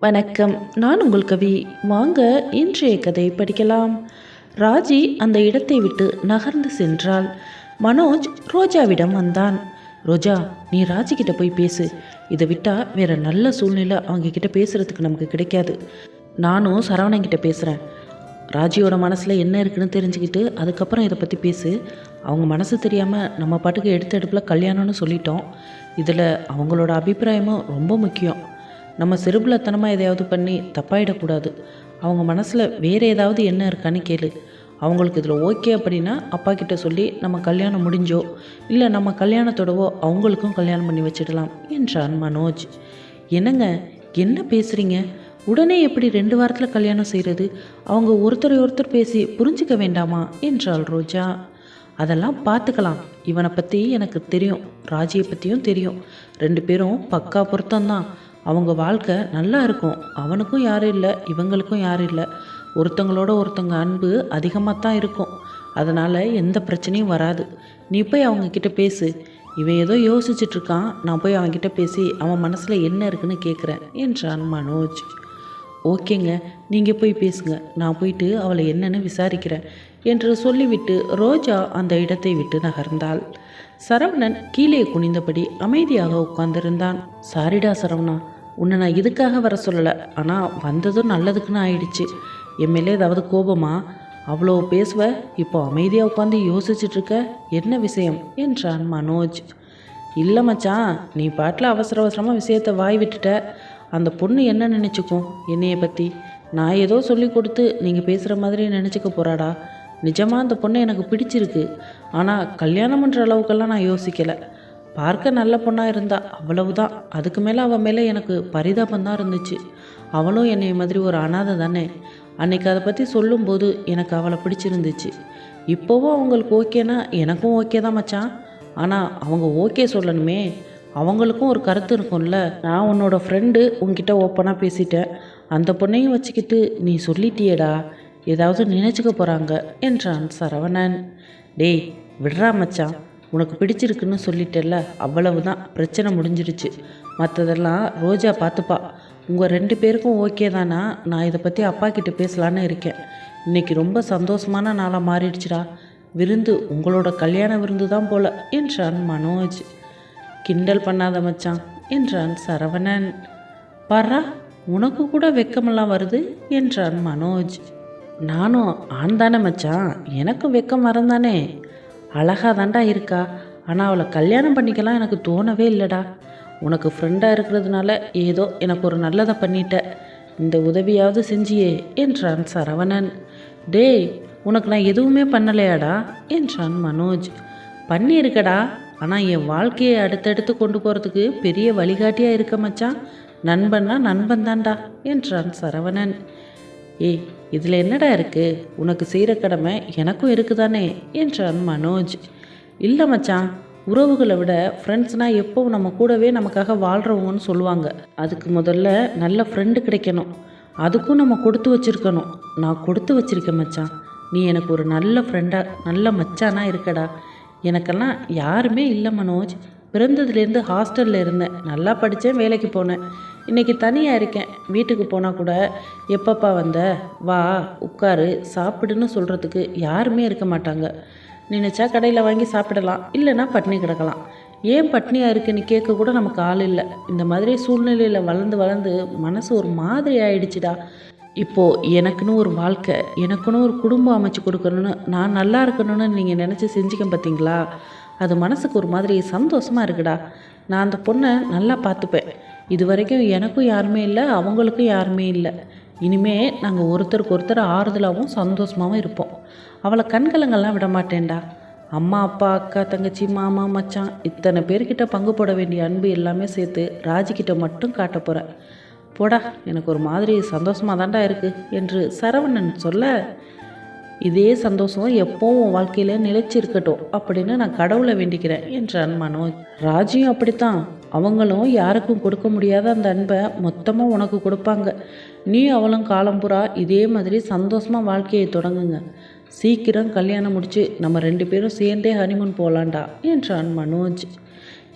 வணக்கம். நான் உங்கள் கவி. வாங்க இன்றைய கதை படிக்கலாம். ராஜி அந்த இடத்தை விட்டு நகர்ந்து சென்றாள். மனோஜ் ரோஜாவிடம் வந்தான். ரோஜா நீ ராஜி கிட்ட போய் பேசு. இதை விட்டா வேற நல்ல சூழ்நிலை அவங்க கிட்ட பேசுறதுக்கு நமக்கு கிடைக்காது. நானும் சரவணன் கிட்ட பேசுகிறேன் ராஜியோட மனசில் என்ன இருக்குன்னு தெரிஞ்சுக்கிட்டு அதுக்கப்புறம் இதை பற்றி பேசு. அவங்க மனசு தெரியாமல் நம்ம பாட்டுக்கு எடுத்த எடுப்பில் கல்யாணம்னு சொல்லிட்டோம். இதில் அவங்களோட அபிப்பிராயமும் ரொம்ப முக்கியம். நம்ம சிறுபுலத்தனமாக எதையாவது பண்ணி தப்பாயிடக்கூடாது. அவங்க மனசில் வேறு ஏதாவது என்ன இருக்கான்னு கேளு. அவங்களுக்கு இதில் ஓகே அப்படின்னா அப்பா கிட்ட சொல்லி நம்ம கல்யாணம் முடிஞ்சோ இல்லை நம்ம கல்யாணத்தோடவோ அவங்களுக்கும் கல்யாணம் பண்ணி வச்சிடலாம் என்றான் மனோஜ். என்னங்க என்ன பேசுகிறீங்க உடனே எப்படி ரெண்டு வாரத்தில் கல்யாணம் செய்கிறது அவங்க ஒருத்தரை ஒருத்தர் பேசி புரிஞ்சுக்க வேண்டாமா? என்றாள் ரோஜா. அதெல்லாம் பார்த்துக்கலாம் இவனை பற்றி எனக்கு தெரியும். ராஜியை பற்றியும் தெரியும். ரெண்டு பேரும் பக்கா பொருத்தம்தான். அவங்க வாழ்க்கை நல்லா இருக்கும். அவனுக்கும் யாரும் இல்லை இவங்களுக்கும் யாரும் இல்லை. ஒருத்தங்களோட ஒருத்தங்க அன்பு அதிகமாக தான் இருக்கும். அதனால் எந்த பிரச்சனையும் வராது. நீ போய் அவங்கக்கிட்ட பேசு. இவன் ஏதோ யோசிச்சிட்ருக்கான். நான் போய் அவன்கிட்ட பேசி அவன் மனசில் என்ன இருக்குன்னு கேட்குறேன் என்றான் மனோஜ். ஓகேங்க நீங்கள் போய் பேசுங்க. நான் போயிட்டு அவளை என்னன்னு விசாரிக்கிறேன் என்று சொல்லிவிட்டு ரோஜா அந்த இடத்தை விட்டு நகர்ந்தாள். சரவணன் கீழே குனிந்தபடி அமைதியாக உட்கார்ந்திருந்தான். சாரிடா சரவணா உன்னை நான் இதுக்காக வர சொல்லலை. ஆனால் வந்ததும் நல்லதுக்குன்னு ஆயிடுச்சு. என் மேலே ஏதாவது கோபமா? அவ்வளோ பேசுவ? இப்போ அமைதியாக உட்காந்து யோசிச்சுட்ருக்க? என்ன விஷயம்? என்றான் மனோஜ். இல்லை மச்சான் நீ பாட்டில் அவசர அவசரமாக விஷயத்தை வாய் விட்டுட்ட. அந்த பொண்ணு என்ன நினச்சிக்கும்? என்னையை பற்றி நான் ஏதோ சொல்லி கொடுத்து நீங்கள் பேசுகிற மாதிரி நினச்சிக்க போகிறாடா நிஜமாக அந்த பொண்ணு எனக்கு பிடிச்சிருக்கு. ஆனால் கல்யாணம் பண்ணுற அளவுக்கெல்லாம் நான் யோசிக்கலை. பார்க்க நல்ல பொண்ணாக இருந்தா அவ்வளவுதான். அதுக்கு மேலே அவன் மேலே எனக்கு பரிதாபம் தான் இருந்துச்சு. அவளும் என்னை மாதிரி ஒரு அனாதை தானே. அன்னைக்கு அதை பற்றி சொல்லும்போது எனக்கு அவளை பிடிச்சிருந்துச்சு. இப்போவும் அவங்களுக்கு ஓகேனா எனக்கும் ஓகே தான் மச்சான். ஆனால் அவங்க ஓகே சொல்லணுமே. அவங்களுக்கும் ஒரு கருத்து இருக்கும்ல. நான் உன்னோட ஃப்ரெண்டு உங்ககிட்ட ஓப்பனாக பேசிட்டேன். அந்த பொண்ணையும் வச்சுக்கிட்டு நீ சொல்லிட்டியடா. ஏதாவது நினச்சிக்க போகிறாங்க என்றான் சரவணன். டேய் விடுறா மச்சான். உனக்கு பிடிச்சிருக்குன்னு சொல்லிட்டேல்ல அவ்வளவுதான். பிரச்சனை முடிஞ்சிருச்சு மற்றதெல்லாம் ரோஜா பார்த்துப்பா. உங்கள் ரெண்டு பேருக்கும் ஓகே தானா? நான் இதை பற்றி அப்பா கிட்டே பேசலான்னு இருக்கேன். இன்னைக்கு ரொம்ப சந்தோஷமான நாளாக மாறிடுச்சுடா. விருந்து உங்களோட கல்யாண விருந்து தான் போல என்றான் மனோஜ். கிண்டல் பண்ணாத மச்சான் என்றான் சரவணன். பாரா உனக்கு கூட வெக்கமெல்லாம் வருது? என்றான் மனோஜ். நானும் ஆண் தானே மச்சான். எனக்கும் வெக்கம் வரந்தானே? அழகாக தாண்டா இருக்கா? ஆனால் அவளை கல்யாணம் பண்ணிக்கலாம் எனக்கு தோணவே இல்லைடா. உனக்கு ஃப்ரெண்டாக இருக்கிறதுனால ஏதோ எனக்கு ஒரு நல்லதை பண்ணிட்ட. இந்த உதவியாவது செஞ்சியே என்றான் சரவணன். டேய் உனக்கு நான் எதுவுமே பண்ணலையாடா? என்றான் மனோஜ். பண்ணியிருக்கடா. ஆனால் என் வாழ்க்கையை அடுத்தடுத்து கொண்டு போகிறதுக்கு பெரிய வழிகாட்டியாக இருக்க மச்சான். நண்பன்னா நண்பன் தான்டா என்றான் சரவணன். ஏய் இதில் என்னடா இருக்குது உனக்கு செய்கிற கடமை எனக்கும் இருக்குதானே? என்றான் மனோஜ். இல்லை மச்சான் உறவுகளை விட ஃப்ரெண்ட்ஸ்னால் எப்போவும் நம்ம கூடவே நமக்காக வாழ்கிறவங்கன்னு சொல்லுவாங்க. அதுக்கு முதல்ல நல்ல ஃப்ரெண்டு கிடைக்கணும். அதுக்கும் நம்ம கொடுத்து வச்சிருக்கணும். நான் கொடுத்து வச்சிருக்கேன் மச்சான். நீ எனக்கு ஒரு நல்ல ஃப்ரெண்டாக நல்ல மச்சானா இருக்கடா. எனக்கெல்லாம் யாருமே இல்லை மனோஜ். பிறந்ததுலேருந்து ஹாஸ்டலில் இருந்தேன். நல்லா படித்தேன் வேலைக்கு போனேன். இன்றைக்கி தனியாக இருக்கேன். வீட்டுக்கு போனால் கூட எப்பப்பா வந்த? வா உட்காரு சாப்பிடுன்னு சொல்கிறதுக்கு யாருமே இருக்க மாட்டாங்க. நினச்சா கடையில் வாங்கி சாப்பிடலாம் இல்லைன்னா பட்னி கிடக்கலாம். ஏன் பட்னியாக இருக்குன்னு கேட்க கூட நமக்கு ஆள் இல்லை. இந்த மாதிரி சூழ்நிலையில் வளர்ந்து வளர்ந்து மனசு ஒரு மாதிரி ஆயிடுச்சுடா. இப்போது எனக்குன்னு ஒரு வாழ்க்கை எனக்குன்னு ஒரு குடும்பம் அமைச்சு கொடுக்கணும்னு நான் நல்லா இருக்கணும்னு நீங்கள் நினச்சி செஞ்சுக்க பார்த்தீங்களா அது மனசுக்கு ஒரு மாதிரி சந்தோஷமாக இருக்குடா. நான் அந்த பொண்ணை நல்லா பார்த்துப்பேன் இது வரைக்கும் எனக்கும் யாருமே இல்லை அவங்களுக்கும் யாருமே இல்லை. இனிமே நாங்கள் ஒருத்தருக்கு ஒருத்தர் ஆறுதலாகவும் சந்தோஷமாகவும் இருப்போம். அவளை கண்கலங்கள்லாம் விட மாட்டேன்டா. அம்மா அப்பா அக்கா தங்கச்சி மாமா மச்சான் இத்தனை பேர்கிட்ட பங்கு போட வேண்டிய அன்பு எல்லாமே சேர்த்து ராஜிக்கிட்ட மட்டும் காட்ட போகிறேன் போடா எனக்கு ஒரு மாதிரி சந்தோஷமாக தான்டா இருக்குது என்று சரவணன் சொல்ல இதே சந்தோஷம் எப்போவும் உன் வாழ்க்கையில் நிலைச்சிருக்கட்டும் அப்படின்னு நான் கடவுளை வேண்டிக்கிறேன் என்றான் மனோஜ் ராஜியும் அப்படித்தான். அவங்களும் யாருக்கும் கொடுக்க முடியாத அந்த அன்பை மொத்தமாக உனக்கு கொடுப்பாங்க. நீ அவளும் காலம்புறா இதே மாதிரி சந்தோஷமாக வாழ்க்கையை தொடங்குங்க. சீக்கிரம் கல்யாணம் முடிச்சு நம்ம ரெண்டு பேரும் சேர்ந்தே ஹனிமூன் போகலான்டா என்றான் மனோஜ்.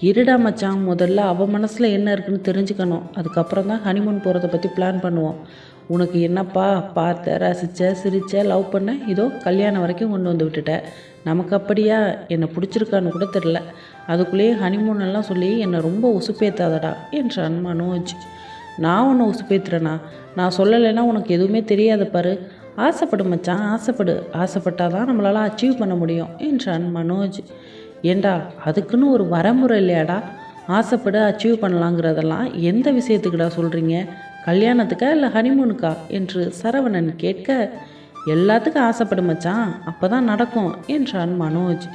இருடா மச்சான் முதல்ல அவள் மனசில் என்ன இருக்குன்னு தெரிஞ்சுக்கணும். அதுக்கப்புறம் தான் ஹனிமூன் போகிறத பற்றி பிளான் பண்ணுவோம். உனக்கு என்னப்பா பார்த்த ரசித்த சிரித்த லவ் பண்ண இதோ கல்யாணம் வரைக்கும் கொண்டு வந்து விட்டுட்ட. நமக்கு அப்படியா? என்னை பிடிச்சிருக்கான்னு கூட தெரில அதுக்குள்ளேயே ஹனிமூன் எல்லாம் சொல்லி என்னை ரொம்ப உசுப்பேத்தாதடா என்றான் மனோஜ் நான் உன்னை உசுப்பேத்துறேனா? நான் சொல்லலைன்னா உனக்கு எதுவுமே தெரியாது பாரு. ஆசைப்படு மச்சான் ஆசைப்படு. ஆசைப்பட்டாதான் நம்மளால் அச்சீவ் பண்ண முடியும் என்றான் மனோஜ் ஏண்டா அதுக்குன்னு ஒரு வரமுறை இல்லையாடா? ஆசைப்படு அச்சீவ் பண்ணலாங்கிறதெல்லாம் எந்த விஷயத்துக்குடா சொல்கிறீங்க கல்யாணத்துக்கா இல்லை ஹனிமூனுக்கா என்று சரவணன் கேட்க எல்லாத்துக்கும் ஆசைப்படு மச்சான். அப்போ தான் நடக்கும் என்றான் மனோஜ்.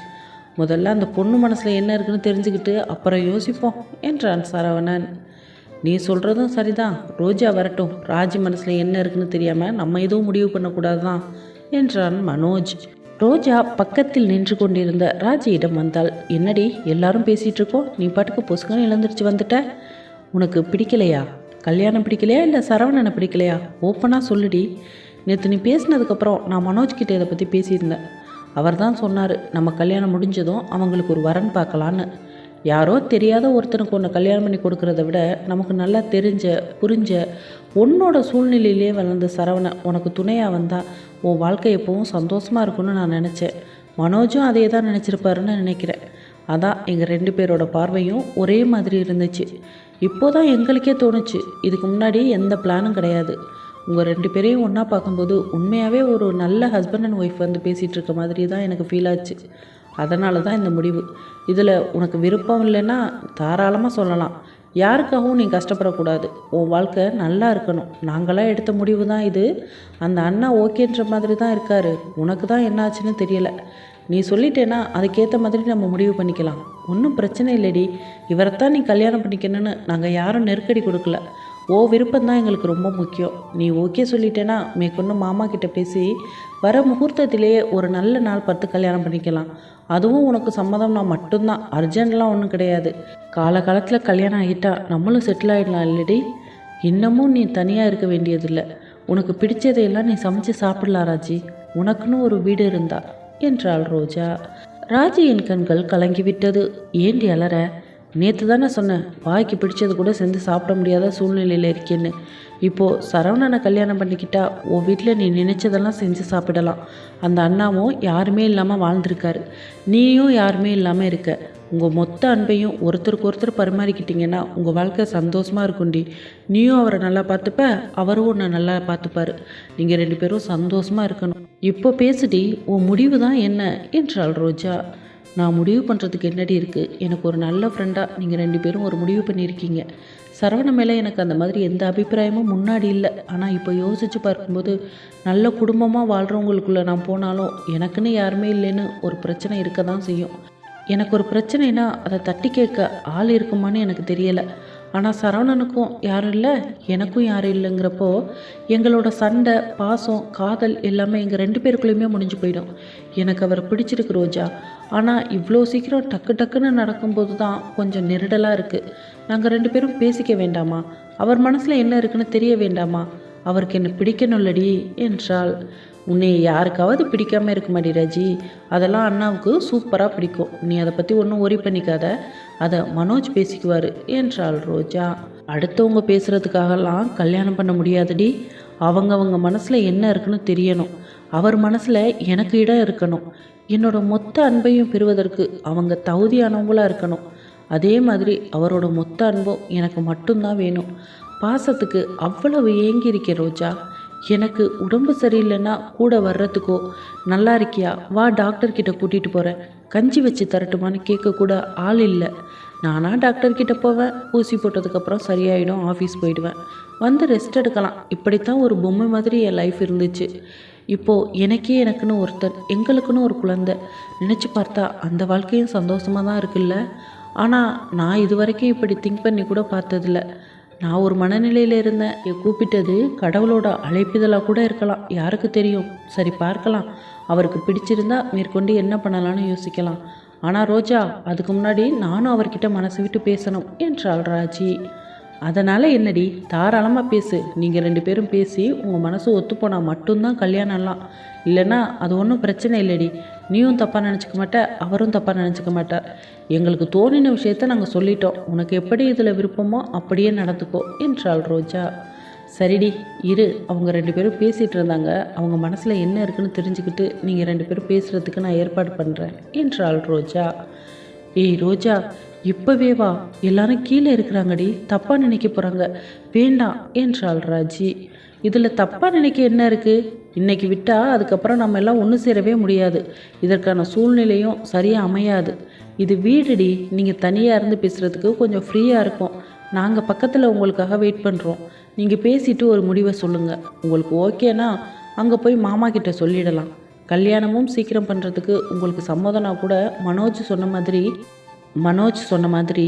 முதல்ல அந்த பொண்ணு மனசில் என்ன இருக்குன்னு தெரிஞ்சுக்கிட்டு அப்புறம் யோசிப்போம் என்றான் சரவணன். நீ சொல்கிறதும் சரிதான். ரோஜா வரட்டும். ராஜி மனசில் என்ன இருக்குன்னு தெரியாமல் நம்ம எதுவும் முடிவு பண்ணக்கூடாது தான் என்றான் மனோஜ். ரோஜா பக்கத்தில் நின்று கொண்டிருந்த ராஜியிடம் வந்தாள். என்னடி எல்லாரும் பேசிகிட்டு இருக்கோம் நீ பாட்டுக்கு பொசுக்கன்னு இழந்துருச்சு வந்துட்ட? உனக்கு பிடிக்கலையா? கல்யாணம் பிடிக்கலையா இல்லை சரவணனை பிடிக்கலையா? ஓப்பனாக சொல்லுடி. நேற்று நீ பேசினதுக்கப்புறம் நான் மனோஜ் கிட்டே இதை பற்றி பேசியிருந்தேன். அவர் தான் சொன்னார் நம்ம கல்யாணம் முடிஞ்சதும் அவங்களுக்கு ஒரு வரன் பார்க்கலான்னு. யாரோ தெரியாத ஒருத்தனுக்கு ஒன்று கல்யாணம் பண்ணி கொடுக்கறத விட நமக்கு நல்லா தெரிஞ்ச புரிஞ்ச உன்னோட சூழ்நிலையிலே வளர்ந்த சரவணன் உனக்கு துணையாக வந்தால் உன் வாழ்க்கை எப்பவும் சந்தோஷமாக இருக்கும்னு நான் நினச்சேன். மனோஜும் அதே தான் நினச்சிருப்பாருன்னு நினைக்கிறேன். அதான் எங்கள் ரெண்டு பேரோட பார்வையும் ஒரே மாதிரி இருந்துச்சு. இப்போ தான் எங்களுக்கே தோணுச்சு இதுக்கு முன்னாடி எந்த பிளானும் கிடையாது. உங்கள் ரெண்டு பேரையும் ஒன்றா பார்க்கும்போது உண்மையாகவே ஒரு நல்ல ஹஸ்பண்ட் அண்ட் ஒய்ஃப் வந்து பேசிகிட்டு இருக்க மாதிரி தான் எனக்கு ஃபீல் ஆச்சு. அதனால தான் இந்த முடிவு. இதில் உனக்கு விருப்பம் இல்லைன்னா தாராளமாக சொல்லலாம். யாருக்காகவும் நீ கஷ்டப்படக்கூடாது. உன் வாழ்க்கை நல்லா இருக்கணும். நாங்களாம் எடுத்த முடிவு தான் இது. அந்த அண்ணா ஓகேன்ற மாதிரி தான் இருக்காரு. உனக்கு தான் என்னாச்சுன்னு தெரியலை. நீ சொல்லிட்டேன்னா அதுக்கேற்ற மாதிரி நம்ம முடிவு பண்ணிக்கலாம். ஒன்றும் பிரச்சனை இல்லைடி. இவரைத்தான் நீ கல்யாணம் பண்ணிக்கணும்னு நாங்கள் யாரும் நெருக்கடி கொடுக்கல. ஓ விருப்பம் தான் எங்களுக்கு ரொம்ப முக்கியம். நீ ஓகே சொல்லிட்டேன்னா மேற்கொண்டு மாமா கிட்ட பேசி வர முகூர்த்தத்திலேயே ஒரு நல்ல நாள் பார்த்து கல்யாணம் பண்ணிக்கலாம். அதுவும் உனக்கு சம்மதம்னா மட்டும்தான். அர்ஜென்ட்லாம் ஒன்றும் கிடையாது. காலகாலத்தில் கல்யாணம் ஆகிட்டா நம்மளும் செட்டில் ஆகிடலாம் இல்லடி. இன்னமும் நீ தனியாக இருக்க வேண்டியதில்லை. உனக்கு பிடிச்சதையெல்லாம் நீ சமைச்சு சாப்பிடலாம் ராஜி. உனக்குன்னு ஒரு வீடு இருந்தா என்றாள் ரோஜா. ராஜியின் கண்கள் கலங்கிவிட்டது. ஏண்டி அலற? நேற்று தானே சொன்னேன் வாய்க்கு பிடிச்சது கூட செஞ்சு சாப்பிட முடியாத சூழ்நிலையில் இருக்கேன்னு. இப்போது சரவணனை கல்யாணம் பண்ணிக்கிட்டா உன் வீட்டில் நீ நினச்சதெல்லாம் செஞ்சு சாப்பிடலாம். அந்த அண்ணாவும் யாருமே இல்லாமல் வாழ்ந்திருக்காரு. நீயும் யாருமே இல்லாமல் இருக்க. உங்கள் மொத்த அன்பையும் ஒருத்தருக்கு ஒருத்தர் பரிமாறிக்கிட்டீங்கன்னா உங்கள் வாழ்க்கை சந்தோஷமாக இருக்கும்டி. நீயும் அவரை நல்லா பார்த்துப்ப அவரும் உன்னை நல்லா பார்த்துப்பாரு. நீங்கள் ரெண்டு பேரும் சந்தோஷமாக இருக்கணும். இப்போ பேசுடி உன் முடிவு தான் என்ன? என்றாள் ரோஜா. நான் முடிவு பண்ணுறதுக்கு என்னடி இருக்குது எனக்கு ஒரு நல்ல ஃப்ரெண்டாக நீங்கள் ரெண்டு பேரும் ஒரு முடிவு பண்ணியிருக்கீங்க சரவண மேலே எனக்கு அந்த மாதிரி எந்த அபிப்பிராயமும் முன்னாடி இல்லை. ஆனால் இப்போ யோசித்து பார்க்கும்போது நல்ல குடும்பமாக வாழ்கிறவங்களுக்குள்ளே நான் போனாலும் எனக்குன்னு யாருமே இல்லைன்னு ஒரு பிரச்சனை இருக்க தான் செய்யும். எனக்கு ஒரு பிரச்சனைனா அதை தட்டி கேட்க ஆள் இருக்குமான்னு எனக்கு தெரியலை. ஆனால் சரவணனுக்கும் யாரும் இல்லை எனக்கும் யாரும் இல்லைங்கிறப்போ எங்களோட சண்டை பாசம் காதல் எல்லாமே எங்கள் ரெண்டு பேருக்குள்ளேயுமே முடிஞ்சு போயிடும். எனக்கு அவரை பிடிச்சிருக்கு ரோஜா. ஆனால் இவ்வளோ சீக்கிரம் டக்கு டக்குன்னு நடக்கும்போது தான் கொஞ்சம் நெருடலாக இருக்குது நாங்கள் ரெண்டு பேரும் பேசிக்க வேண்டாமா? அவர் மனசில் என்ன இருக்குன்னு தெரிய வேண்டாமா? அவருக்கு என்ன பிடிக்கணும்லடி என்றாள். உன்னை யாருக்காவது பிடிக்காம இருக்க மாட்டி ராஜி. அதெல்லாம் அண்ணாவுக்கு சூப்பராக பிடிக்கும். நீ அதை பற்றி ஒன்றும் ஒரி பண்ணிக்காத. அதை மனோஜ் பேசிக்குவார் என்றாள் ரோஜா. அடுத்தவங்க பேசுகிறதுக்காகலாம் கல்யாணம் பண்ண முடியாதடி. அவங்கவங்க மனசில் என்ன இருக்குன்னு தெரியணும். அவர் மனசில் எனக்கு இடம் இருக்கணும். என்னோட மொத்த அன்பையும் பெறுவதற்கு அவங்க தகுதியானவங்களாக இருக்கணும். அதே மாதிரி அவரோட மொத்த அன்பும் எனக்கு மட்டும்தான் வேணும். பாசத்துக்கு அவ்வளவு ஏங்கி இருக்கேன் ரோஜா. எனக்கு உடம்பு சரியில்லைன்னா கூட வர்றதுக்கோ நல்லா இருக்கியா? வா டாக்டர்கிட்ட கூட்டிகிட்டு போகிறேன் கஞ்சி வச்சு தரட்டுமான்னு கேட்கக்கூட ஆள் இல்லை. நானாக டாக்டர்கிட்ட போவேன். ஊசி போட்டதுக்கப்புறம் சரியாயிடும். ஆஃபீஸ் போயிடுவேன். வந்து ரெஸ்ட் எடுக்கலாம். இப்படித்தான் ஒரு பொம்மை மாதிரி என் லைஃப் இருந்துச்சு. இப்போது எனக்கே எனக்குன்னு ஒருத்தர் எங்களுக்குன்னு ஒரு குழந்தை. நினச்சி பார்த்தா அந்த வாழ்க்கையும் சந்தோஷமாக தான் இருக்குல்ல. ஆனால் நான் இது வரைக்கும் இப்படி திங்க் பண்ணி கூட பார்த்ததில்ல. நான் ஒரு மனநிலையில் இருந்தேன். என் கூப்பிட்டது கடவுளோட அழைப்பிதழாக கூட இருக்கலாம். யாருக்கு தெரியும்? சரி பார்க்கலாம். அவருக்கு பிடிச்சிருந்தா மேற்கொண்டு என்ன பண்ணலான்னு யோசிக்கலாம். ஆனால் ரோஜா அதுக்கு முன்னாடி நானும் அவர்கிட்ட மனசு விட்டு பேசணும் என்றாள் ராஜி. அதனால் என்னடி தாராளமாக பேசு. நீங்கள் ரெண்டு பேரும் பேசி உங்கள் மனசு ஒத்துப்போனால் மட்டும்தான் கல்யாணம்லாம். இல்லைன்னா அது ஒன்றும் பிரச்சனை இல்லைடி. நீயும் தப்பாக நினச்சிக்க மாட்ட அவரும் தப்பாக நினச்சிக்க மாட்டார் எங்களுக்கு தோணின விஷயத்த நாங்கள் சொல்லிட்டோம். உனக்கு எப்படி இதில் விருப்பமோ அப்படியே நடந்துக்கோ என்றாள் ரோஜா. சரிடி இரு. அவங்க ரெண்டு பேரும் பேசிகிட்டு இருந்தாங்க. அவங்க மனசில் என்ன இருக்குன்னு தெரிஞ்சுக்கிட்டு நீங்கள் ரெண்டு பேரும் பேசுகிறதுக்கு நான் ஏற்பாடு பண்ணுறேன் என்றாள் ரோஜா. ஏய் ரோஜா இப்போவே வா. எல்லாரும் கீழே இருக்கிறாங்கடி. தப்பாக நினைக்க போகிறாங்க வேண்டாம் என்றாள் ராஜி. இதில் தப்பாக நினைக்க என்ன இருக்குது இன்னைக்கு விட்டால் அதுக்கப்புறம் நம்ம எல்லாம் ஒன்று சேரவே முடியாது. இதற்கான சூழ்நிலையும் சரியாக அமையாது. இது வீடுடி நீங்கள் தனியாக இருந்து பேசுகிறதுக்கு கொஞ்சம் ஃப்ரீயாக இருக்கும். நாங்கள் பக்கத்தில் உங்களுக்காக வெயிட் பண்ணுறோம் நீங்கள் பேசிட்டு ஒரு முடிவை சொல்லுங்கள் உங்களுக்கு ஓகேனா அங்கே போய் மாமா கிட்ட சொல்லிடலாம். கல்யாணமும் சீக்கிரம் பண்ணுறதுக்கு உங்களுக்கு சம்மதம்னா கூட மனோஜ் சொன்ன மாதிரி மனோஜ் சொன்ன மாதிரி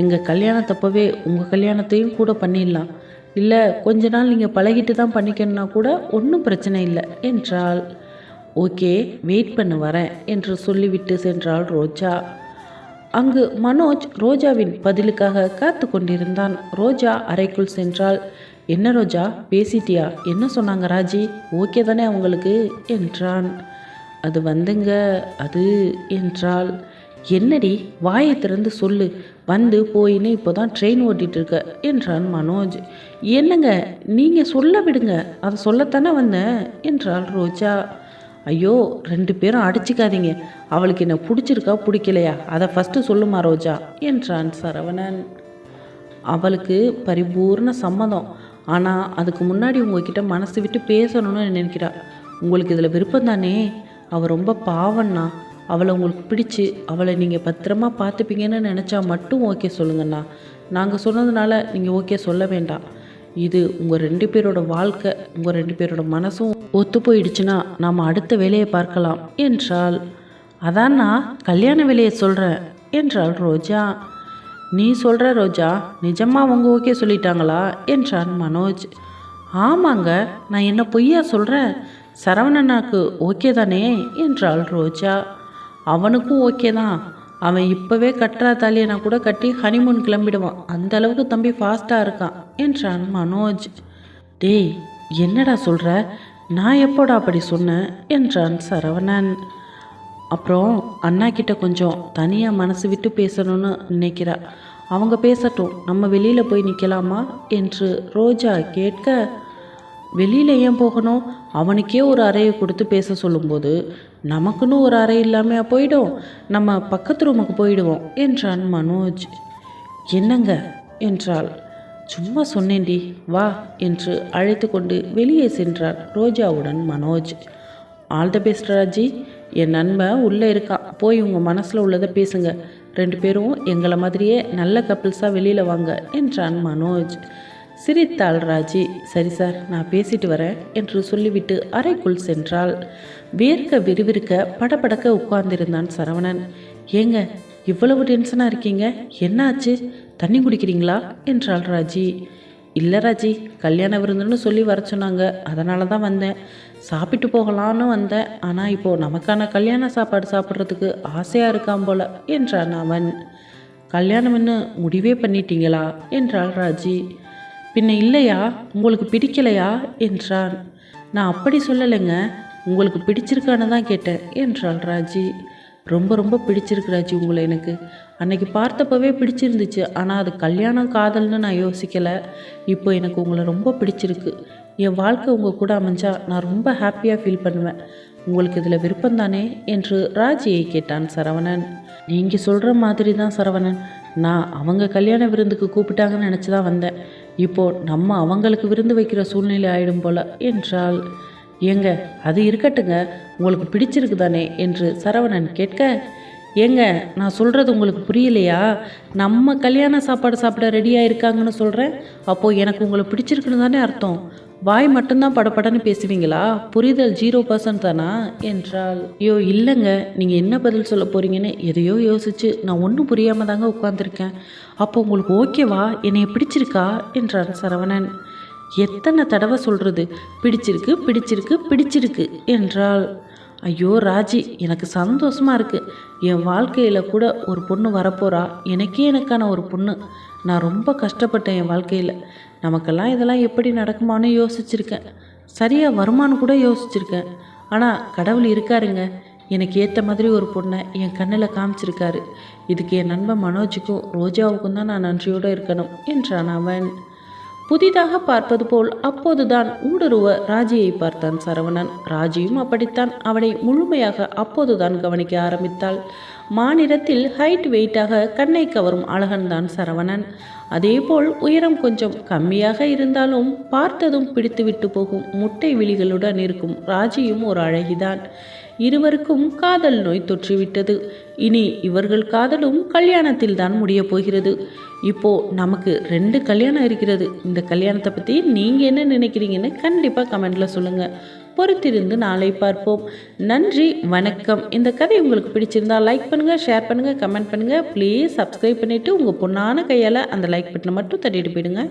எங்கள் கல்யாணத்தப்பவே உங்கள் கல்யாணத்தையும் கூட பண்ணிடலாம். இல்லை கொஞ்ச நாள் நீங்கள் பழகிட்டு தான் பண்ணிக்கணும்னா கூட ஒன்றும் பிரச்சனை இல்லை என்றாள். ஓகே வெயிட் பண்ண வரேன் என்று சொல்லிவிட்டு சென்றாள் ரோஜா. அங்கு மனோஜ் ரோஜாவின் பதிலுக்காக காத்து கொண்டிருந்தான். ரோஜா அறைக்குள் சென்றாள். என்ன ரோஜா பேசிட்டியா? என்ன சொன்னாங்க ராஜி? ஓகே தானே அவங்களுக்கு என்றான். அது வந்துங்க அது என்றாள். என்னடி வாயை திறந்து சொல்லு. வந்து போயின்னு இப்போ தான் ட்ரெயின் ஓட்டிகிட்டு இருக்க என்றான் மனோஜ். என்னங்க நீங்கள் சொல்ல விடுங்க அதை சொல்லத்தானே வந்தேன் என்றாள் ரோஜா. ஐயோ ரெண்டு பேரும் அடிச்சுக்காதீங்க அவளுக்கு என்ன பிடிச்சிருக்கா பிடிக்கலையா அதை ஃபஸ்ட்டு சொல்லுமா ரோஜா என்றான் சரவணன். அவளுக்கு பரிபூர்ண சம்மதம் ஆனால் அதுக்கு முன்னாடி உங்ககிட்ட மனசு விட்டு பேசணும்னு நினைக்கிறா. உங்களுக்கு இதில் விருப்பம் தானே? அவள் ரொம்ப பாவண்ணா அவளை உங்களுக்கு பிடிச்சி அவளை நீங்கள் பத்திரமா பார்த்துப்பீங்கன்னு நினச்சா மட்டும் ஓகே சொல்லுங்கண்ணா. நாங்கள் சொன்னதுனால நீங்கள் ஓகே சொல்ல வேண்டாம். இது உங்கள் ரெண்டு பேரோட வாழ்க்கை உங்கள் ரெண்டு பேரோட மனசும் ஒத்து போயிடுச்சுன்னா நாம் அடுத்த வேலையை பார்க்கலாம் என்றாள். அதான் நான் கல்யாண வேலையை சொல்கிறேன் என்றாள் ரோஜா. நீ சொல்கிற ரோஜா நிஜமாக அவங்க ஓகே சொல்லிட்டாங்களா என்றான் மனோஜ். ஆமாங்க நான் என்ன பொய்யா சொல்கிறேன் சரவணனாக்கு ஓகே தானே என்றாள் ரோஜா. அவனுக்கும் ஓகே தான். அவன் இப்போவே கட்டுறா தாலியனா கூட கட்டி ஹனிமூன் கிளம்பிடுவான். அந்த அளவுக்கு தம்பி ஃபாஸ்ட்டாக இருக்கான் என்றான் மனோஜ். டேய் என்னடா சொல்கிற நான் எப்போடா அப்படி சொன்னேன்? என்றான் சரவணன். அப்புறம் அண்ணா கிட்ட கொஞ்சம் தனியாக மனசு விட்டு பேசணும்னு நினைக்கிறா. அவங்க பேசட்டும். நம்ம வெளியில் போய் நிற்கலாமா என்று ரோஜா கேட்க வெளியில் ஏன் போகணும்? அவனுக்கே ஒரு அறையை கொடுத்து பேச சொல்லும்போது நமக்குன்னு ஒரு அறை இல்லாமல் போயிடும். நம்ம பக்கத்து ரூமுக்கு போயிடுவோம் என்றான் மனோஜ். என்னங்க? என்றாள். சும்மா சொன்னேன்டி வா என்று அழைத்து கொண்டு வெளியே சென்றார் ரோஜாவுடன் Manoj. All the best Raji. என் நண்பன் உள்ளே இருக்கான். போய் உங்கள் மனசில் உள்ளதை பேசுங்க. ரெண்டு பேரும் எங்களை மாதிரியே நல்ல கப்பிள்ஸாக வெளியில் வாங்க என்றான் மனோஜ். சிரித்தாள் ராஜி. சரி சார் நான் பேசிட்டு வரேன் என்று சொல்லிவிட்டு அறைக்குள் சென்றாள். வேர்க்க விறுவிறுக்க படபடக்க உட்கார்ந்திருந்தான் சரவணன். ஏங்க இவ்வளவு டென்ஷனாக இருக்கீங்க? என்னாச்சு? தண்ணி குடிக்கிறீங்களா? என்றாள் ராஜி. இல்லை ராஜி கல்யாண விருந்துன்னு சொல்லி வர சொன்னாங்க. அதனால தான் வந்தேன். சாப்பிட்டு போகலான்னு வந்தேன். ஆனால் இப்போது நமக்கான கல்யாண சாப்பாடு சாப்பிட்றதுக்கு ஆசையாக இருக்கான் போல என்றான் அவன். கல்யாணம் என்ன முடிவே பண்ணிட்டீங்களா? என்றாள் ராஜி. பின்ன இல்லையா? உங்களுக்கு பிடிக்கலையா? என்றான். நான் அப்படி சொல்லலைங்க. உங்களுக்கு பிடிச்சிருக்கான்னு தான் கேட்டேன் என்றாள் ராஜி. ரொம்ப ரொம்ப பிடிச்சிருக்கு ராஜி உங்களை எனக்கு. அன்னைக்கு பார்த்தப்பவே பிடிச்சிருந்துச்சு. ஆனால் அது கல்யாணம் காதல்னு நான் யோசிக்கலை. இப்போ எனக்கு உங்களை ரொம்ப பிடிச்சிருக்கு. என் வாழ்க்கை உங்கள் கூட அமைஞ்சா நான் ரொம்ப ஹாப்பியாக ஃபீல் பண்ணுவேன். உங்களுக்கு இதில் விருப்பம் தானே? என்று ராஜியை கேட்டான் சரவணன். நீங்கள் சொல்கிற மாதிரி தான் சரவணன். நான் அவங்க கல்யாண விருந்துக்கு கூப்பிட்டாங்கன்னு நினச்சி தான் வந்தேன். இப்போது நம்ம அவங்களுக்கு விருந்து வைக்கிற சூழ்நிலை ஆயிடும் போல என்றால் ஏங்க அது இருக்கட்டுங்க. உங்களுக்கு பிடிச்சிருக்கு தானே என்று சரவணன் கேட்க ஏங்க நான் சொல்கிறது உங்களுக்கு புரியலையா? நம்ம கல்யாண சாப்பாடு சாப்பிட ரெடியாக இருக்காங்கன்னு சொல்கிறேன் அப்போது எனக்கு உங்களை பிடிச்சிருக்குன்னு தானே அர்த்தம். வாய் மட்டும்தான் படப்படன்னு பேசுவீங்களா? புரிதல் ஜீரோ பர்சன்ட் தானா? என்றால் ஐயோ இல்லைங்க. நீங்கள் என்ன பதில் சொல்ல போகிறீங்கன்னு எதையோ யோசிச்சு நான் ஒன்றும் புரியாமல் தாங்க உட்காந்துருக்கேன் அப்போ உங்களுக்கு ஓகேவா? என்னைய பிடிச்சிருக்கா? என்றார் சரவணன். எத்தனை தடவை சொல்கிறது பிடிச்சிருக்கு பிடிச்சிருக்கு பிடிச்சிருக்கு என்றால் ஐயோ ராஜி எனக்கு சந்தோஷமாக இருக்குது என் வாழ்க்கையில் கூட ஒரு பொண்ணு வரப்போகிறா எனக்கே எனக்கான ஒரு பொண்ணு. நான் ரொம்ப கஷ்டப்பட்டேன் என் வாழ்க்கையில். நமக்கெல்லாம் இதெல்லாம் எப்படி நடக்குமான்னு யோசிச்சிருக்கேன். சரியாக வருமானு கூட யோசிச்சிருக்கேன். ஆனால் கடவுள் இருக்காருங்க. எனக்கு ஏற்ற மாதிரி ஒரு பொண்ணை என் கண்ணில் காமிச்சிருக்காரு. இதுக்கு என் நண்பன் மனோஜுக்கும் ரோஜாவுக்கும் தான் நான் நன்றியோடு இருக்கணும் என்றான் அவன். புதிதாக பார்ப்பது போல் அப்போதுதான் ஊடுருவ ராஜியை பார்த்தான் சரவணன். ராஜியும் அப்படித்தான். அவனை முழுமையாக அப்போதுதான் கவனிக்க ஆரம்பித்தாள். மாநிலத்தில் ஹைட் வெயிட்டாக கண்ணை கவரும் அழகன்தான் சரவணன். அதேபோல் உயரம் கொஞ்சம் கம்மியாக இருந்தாலும் பார்த்ததும் பிடித்துவிட்டு போகும் முட்டை விழிகளுடன் இருக்கும் ராஜியும் ஒரு அழகிதான். இருவருக்கும் காதல் நோய் தொற்றிவிட்டது. இனி இவர்கள் காதலும் கல்யாணத்தில் தான் முடியப் போகிறது. இப்போ நமக்கு ரெண்டு கல்யாணம் இருக்கிறது. இந்த கல்யாணத்தை பற்றி நீங்கள் என்ன நினைக்கிறீங்கன்னு கண்டிப்பாக கமெண்டில் சொல்லுங்கள் பொறுத்திருந்து நாளை பார்ப்போம். நன்றி வணக்கம். இந்த கதை உங்களுக்கு பிடிச்சிருந்தா லைக் பண்ணுங்கள் ஷேர் பண்ணுங்கள் கமெண்ட் பண்ணுங்கள் ப்ளீஸ் சப்ஸ்கிரைப் பண்ணிவிட்டு உங்கள் பொண்ணான கையால் அந்த லைக் பட்டனை மட்டும் தட்டிட்டு போயிடுங்க.